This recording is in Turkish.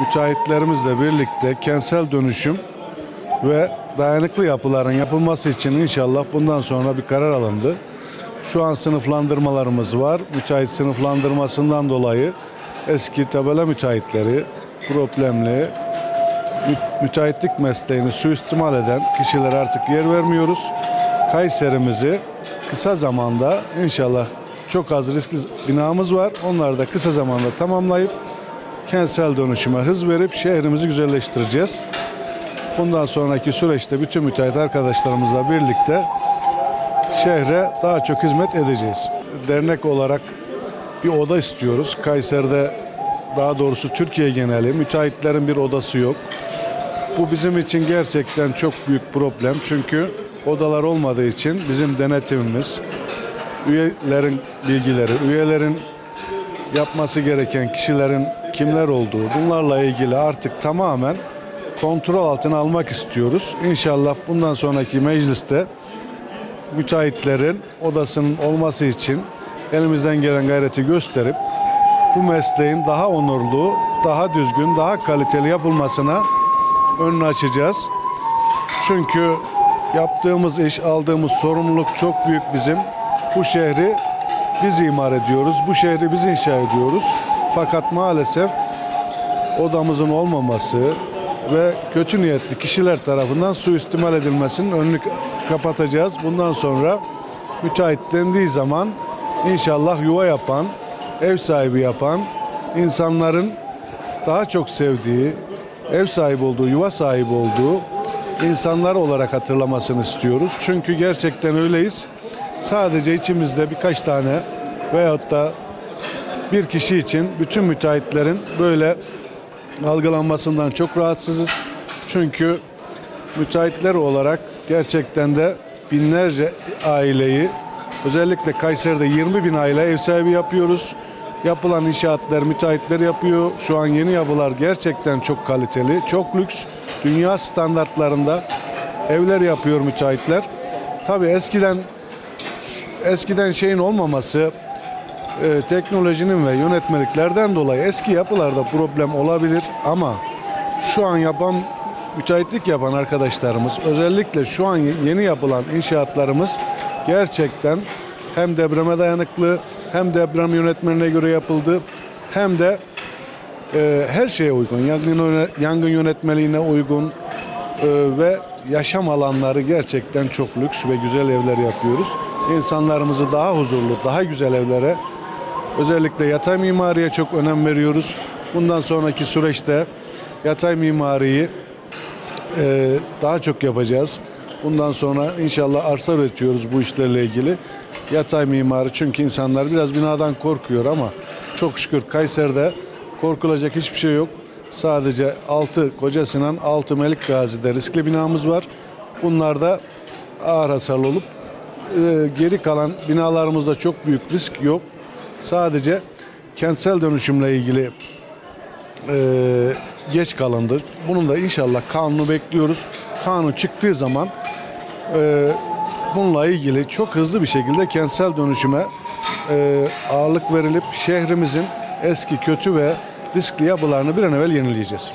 müteahhitlerimizle birlikte kentsel dönüşüm ve dayanıklı yapıların yapılması için inşallah bundan sonra bir karar alındı. Şu an sınıflandırmalarımız var. Müteahhit sınıflandırmasından dolayı eski tabela müteahhitleri, problemli, mü- müteahhitlik mesleğini suistimal eden kişilere artık yer vermiyoruz. Kayserimizi kısa zamanda inşallah çok az riskli binamız var. Onları da kısa zamanda tamamlayıp kentsel dönüşüme hız verip şehrimizi güzelleştireceğiz. Bundan sonraki süreçte bütün müteahhit arkadaşlarımızla birlikte şehre daha çok hizmet edeceğiz. Dernek olarak bir oda istiyoruz. Kayseri'de daha doğrusu Türkiye geneli müteahhitlerin bir odası yok. Bu bizim için gerçekten çok büyük problem. Çünkü odalar olmadığı için bizim denetimimiz, üyelerin bilgileri, üyelerin yapması gereken kişilerin kimler olduğu bunlarla ilgili artık tamamen kontrol altına almak istiyoruz. İnşallah bundan sonraki mecliste müteahhitlerin odasının olması için elimizden gelen gayreti gösterip bu mesleğin daha onurlu, daha düzgün, daha kaliteli yapılmasına önünü açacağız. Çünkü yaptığımız iş, aldığımız sorumluluk çok büyük bizim. Bu şehri biz imar ediyoruz, bu şehri biz inşa ediyoruz. Fakat maalesef odamızın olmaması ve kötü niyetli kişiler tarafından suistimal edilmesinin önünü kapatacağız. Bundan sonra müteahhit dendiği zaman inşallah yuva yapan, ev sahibi yapan, insanların daha çok sevdiği, ev sahibi olduğu, yuva sahibi olduğu insanlar olarak hatırlamasını istiyoruz. Çünkü gerçekten öyleyiz. Sadece içimizde birkaç tane veyahut da bir kişi için bütün müteahhitlerin böyle algılanmasından çok rahatsızız. Çünkü müteahhitler olarak gerçekten de binlerce aileyi özellikle Kayseri'de 20 bin aile ev sahibi yapıyoruz. Yapılan inşaatlar müteahhitler yapıyor. Şu an yeni yapılar gerçekten çok kaliteli, çok lüks. Dünya standartlarında evler yapıyor müteahhitler. Tabii eskiden eskiden şeyin olmaması e, teknolojinin ve yönetmeliklerden dolayı eski yapılarda problem olabilir ama şu an yapan müteahhitlik yapan arkadaşlarımız özellikle şu an yeni yapılan inşaatlarımız gerçekten hem depreme dayanıklı hem deprem yönetmenine göre yapıldı hem de e, her şeye uygun yangın, yangın yönetmeliğine uygun e, ve yaşam alanları gerçekten çok lüks ve güzel evler yapıyoruz. İnsanlarımızı daha huzurlu, daha güzel evlere Özellikle yatay mimariye çok önem veriyoruz. Bundan sonraki süreçte yatay mimariyi e, daha çok yapacağız. Bundan sonra inşallah arsa üretiyoruz bu işlerle ilgili. Yatay mimari çünkü insanlar biraz binadan korkuyor ama çok şükür Kayseri'de korkulacak hiçbir şey yok. Sadece 6 Koca Sinan, 6 Melik Gazi'de riskli binamız var. Bunlar da ağır hasarlı olup e, geri kalan binalarımızda çok büyük risk yok. Sadece kentsel dönüşümle ilgili e, geç kalındı. Bunun da inşallah kanunu bekliyoruz. Kanun çıktığı zaman e, bununla ilgili çok hızlı bir şekilde kentsel dönüşüme e, ağırlık verilip şehrimizin eski kötü ve riskli yapılarını bir an evvel yenileyeceğiz.